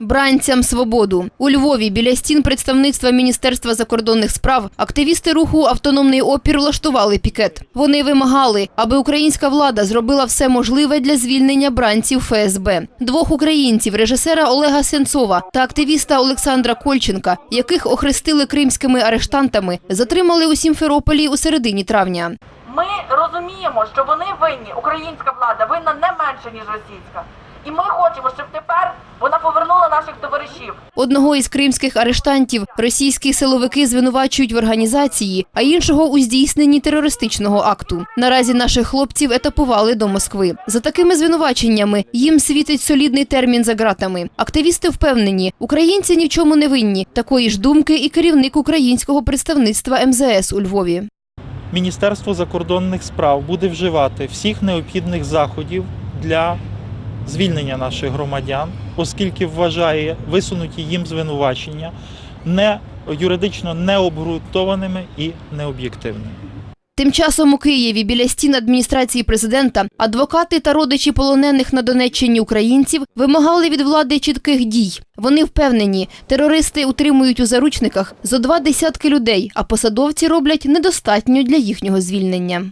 Бранцям свободу у Львові біля стін представництва Міністерства закордонних справ активісти руху Автономний опір влаштували пікет. Вони вимагали, аби українська влада зробила все можливе для звільнення бранців ФСБ. Двох українців, режисера Олега Сенцова та активіста Олександра Кольченка, яких охрестили кримськими арештантами, затримали у Сімферополі у середині травня. Ми розуміємо, що вони винні, українська влада винна не менше, ніж російська. І ми хочемо, щоб тепер вона повернула наших товаришів. Одного із кримських арештантів російські силовики звинувачують в організації, а іншого у здійсненні терористичного акту. Наразі наших хлопців етапували до Москви. За такими звинуваченнями їм світить солідний термін за ґратами. Активісти впевнені, українці ні в чому не винні. Такої ж думки і керівник українського представництва МЗС у Львові. Міністерство закордонних справ буде вживати всіх необхідних заходів для звільнення наших громадян, оскільки вважає висунуті їм звинувачення не юридично необґрунтованими і необ'єктивними. Тим часом у Києві біля стін адміністрації президента адвокати та родичі полонених на Донеччині українців вимагали від влади чітких дій. Вони впевнені, терористи утримують у заручниках зо два десятки людей, а посадовці роблять недостатньо для їхнього звільнення.